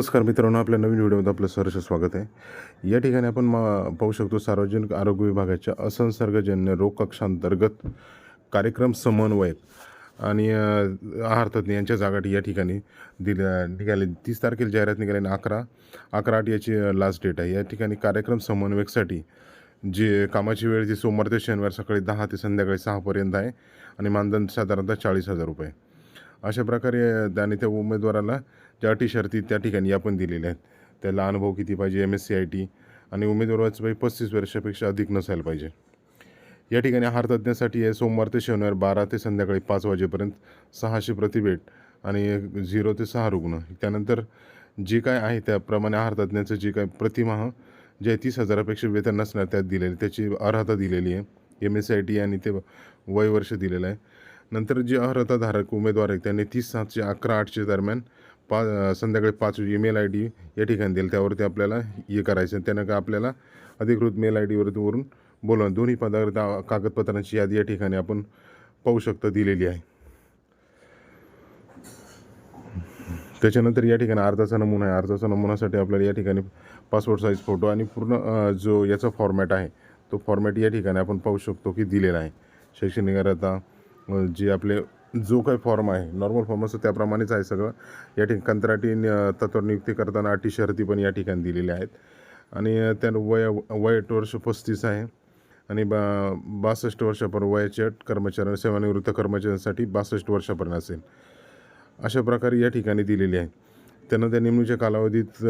नमस्कार मित्रांनो आपल्या नवीन व्हिडिओमध्ये आपलं सहर्ष स्वागत आहे. या ठिकाणी आपण मा पाहू शकतो सार्वजनिक आरोग्य विभागाच्या असंसर्गजन्य रोग कक्षांतर्गत कार्यक्रम समन्वयक आणि आहार तज्ज्ञ यांच्या जागा या ठिकाणी दिल्या निघाली. तीस तारखेला जाहिरात निघाली आणि अकरा अकरा आठ याची लास्ट डेट आहे. या ठिकाणी कार्यक्रम समन्वयकसाठी जे कामाची वेळ जी सोमवार ते शनिवार सकाळी दहा ते संध्याकाळी सहापर्यंत आहे आणि मानधन साधारणतः चाळीस हजार रुपये. अशा प्रकारे त्याने त्या उमेदवाराला ज्या अटी शर्ती त्या ठिकाणी आपण दिलेल्या आहेत. त्याला अनुभव किती पाहिजे M S C I T आणि उमेदवाराचं वय पस्तीस वर्षापेक्षा अधिक नसायला पाहिजे. या ठिकाणी आहार तज्ज्ञासाठी आहे सोमवार ते शनिवार बारा ते संध्याकाळी पाच वाजेपर्यंत सहाशे प्रतिभेट आणि झिरो ते सहा रुग्ण. त्यानंतर जे काय आहे त्याप्रमाणे आहार तज्ज्ञाचं जे काय प्रतिमाह जे तीस हजारापेक्षा वेतन नसणार त्यात दिलेले त्याची अर्हता दिलेली आहे. एम एस आय टी आणि ते वय वर्ष दिलेलं आहे. नंतर जे अर्हताधारक उमेदवार आहेत त्यांनी तीस सातशे अकरा आठशे दरम्यान पा संध्याकाळी पाच ईमेल आय डी या ठिकाणी देईल त्यावरती आपल्याला हे करायचं आणि त्यानं का आपल्याला अधिकृत मेल आय डीवरती वरून बोलवून दोन्ही पदार्थ कागदपत्रांची यादी या ठिकाणी आपण पाहू शकतो दिलेली आहे. त्याच्यानंतर या ठिकाणी अर्जाचा नमुना आहे. अर्जाचा नमुनासाठी आपल्याला या ठिकाणी पासपोर्ट साईज फोटो आणि पूर्ण जो याचा फॉर्मॅट आहे तो फॉर्मॅट या ठिकाणी आपण पाहू शकतो की दिलेला आहे. शैक्षणिक अर्हता जे आपले जो काही फॉर्म आहे नॉर्मल फॉर्म असतो त्याप्रमाणेच आहे सगळं. या ठिकाणी कंत्राटी न- तत्वर नियुक्ती करताना अटी शर्ती पण या ठिकाणी दिलेल्या आहेत. आणि त्या त्यानं वय वय वर्ष पस्तीस आहे. आणि बा बासष्ट वर्षापर्यंत वयाच्या अट कर्मचाऱ्यांना सेवानिवृत्त कर्मचाऱ्यांसाठी बासष्ट वर्षापर्यंत असेल. अशा प्रकारे या ठिकाणी दिलेली आहे. त्यांना त्या नेमणीच्या कालावधीत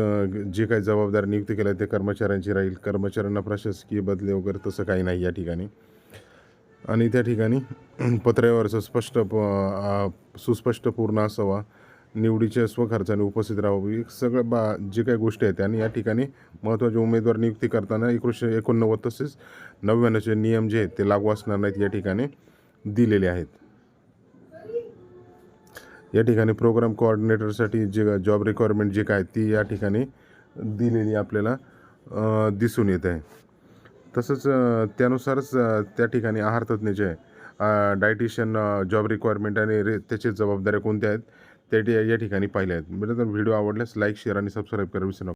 जे काही जबाबदार नियुक्ती केल्या ते कर्मचाऱ्यांची राहील. कर्मचाऱ्यांना प्रशासकीय बदले वगैरे तसं काही नाही या ठिकाणी. आणि त्या ठिकाणी पत्र्यावरचं स्पष्ट प सुस्पष्ट पूर्ण असावा. निवडीच्या स्वखर्चाने उपस्थित राहावी. सगळं बा जे काही गोष्टी आहेत आणि या ठिकाणी महत्त्वाचे उमेदवार नियुक्ती करताना एकोणीसशे एकोणनव्वद तसेच नव्याण्णवचे नियम जे आहेत ते लागू असणार नाहीत या ठिकाणी दिलेले आहेत. या ठिकाणी प्रोग्राम कोऑर्डिनेटरसाठी जे जॉब रिक्वायरमेंट जे काय ती या ठिकाणी दिलेली आपल्याला दिसून येत आहे. तसंच त्यानुसारच त्या ठिकाणी आहार तज्ज्ञ जे आहे डायटिशियन जॉब रिक्वायरमेंट आणि रे त्याचे जबाबदाऱ्या कोणत्या आहेत त्या या ठिकाणी पाहिल्या आहेत. म्हणजे बरं तर व्हिडिओ आवडल्यास लाईक शेअर आणि सबस्क्राईब करा. विसरू नका.